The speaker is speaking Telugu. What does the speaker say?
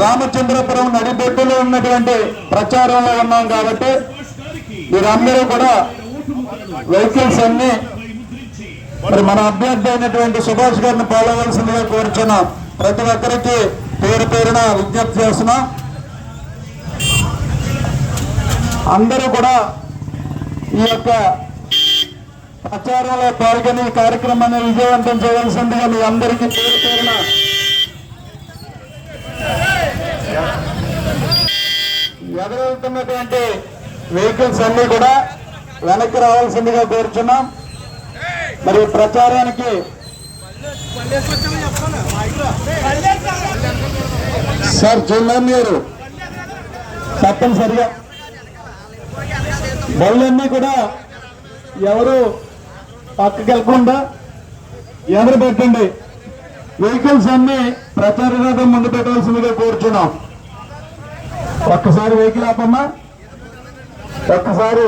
రామచంద్రపురం నడిబొడ్డులో ఉన్నటువంటి ప్రచారంలో ఉన్నాం కాబట్టి మీరందరూ కూడా వెహికల్స్ అన్ని మరి మన అభ్యర్థి అయినటువంటి సుభాష్ గారిని పాల్గొవలసిందిగా కోరుచున్నాం. ప్రతి ఒక్కరికి పేరు పేరున విజ్ఞప్తి చేస్తున్నాం. అందరూ కూడా ఈ యొక్క ప్రచారంలో పాల్గొని కార్యక్రమాన్ని విజయవంతం చేయవలసిందిగా మీ అందరికీ పేరు పేరున వెళ్తున్నటువంటి వెహికల్స్ అన్ని కూడా వెనక్కి రావాల్సిందిగా కోరుచున్నాం. మరి ప్రచారానికి సార్ చూడండి మీరు. తప్పనిసరిగా. బళ్ళన్నీ కూడా ఎవరు పక్కకి వెళ్ళకుండా ఎదురు పెట్టండి. వెహికల్స్ అన్ని ప్రచార రథం ముందు పెట్టాల్సిందిగా కోరుచున్నాం. ఒక్కసారి వెహికల్ ఆపమ్మా ఒక్కసారి